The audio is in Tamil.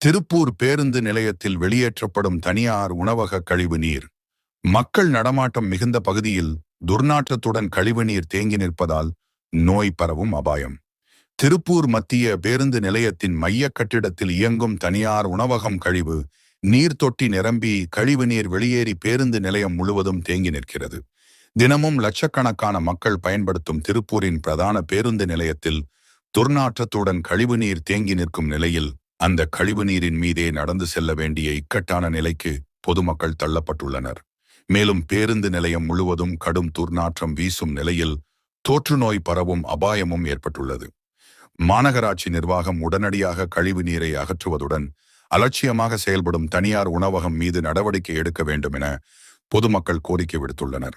திருப்பூர் பேருந்து நிலையத்தில் வெளியேற்றப்படும் தனியார் உணவக கழிவு நீர். மக்கள் நடமாட்டம் மிகுந்த பகுதியில் துர்நாற்றத்துடன் கழிவுநீர் தேங்கி நிற்பதால் நோய் பரவும் அபாயம். திருப்பூர் மத்திய பேருந்து நிலையத்தின் மைய கட்டிடத்தில் இயங்கும் தனியார் உணவகம் கழிவு நீர் தொட்டி நிரம்பி கழிவுநீர் வெளியேறி பேருந்து நிலையம் முழுவதும் தேங்கி நிற்கிறது. தினமும் லட்சக்கணக்கான மக்கள் பயன்படுத்தும் திருப்பூரின் பிரதான பேருந்து நிலையத்தில் துர்நாற்றத்துடன் கழிவுநீர் தேங்கி நிற்கும் நிலையில் அந்த கழிவுநீரின் மீதே நடந்து செல்ல வேண்டிய இக்கட்டான நிலைக்கு பொதுமக்கள் தள்ளப்பட்டுள்ளனர். மேலும் பேருந்து நிலையம் முழுவதும் கடும் துர்நாற்றம் வீசும் நிலையில் தோற்றுநோய் பரவும் அபாயமும் ஏற்பட்டுள்ளது. மாநகராட்சி நிர்வாகம் உடனடியாக கழிவு நீரை அகற்றுவதுடன் அலட்சியமாக செயல்படும் தனியார் உணவகம் மீது நடவடிக்கை எடுக்க வேண்டும் என பொதுமக்கள் கோரிக்கை விடுத்துள்ளனர்.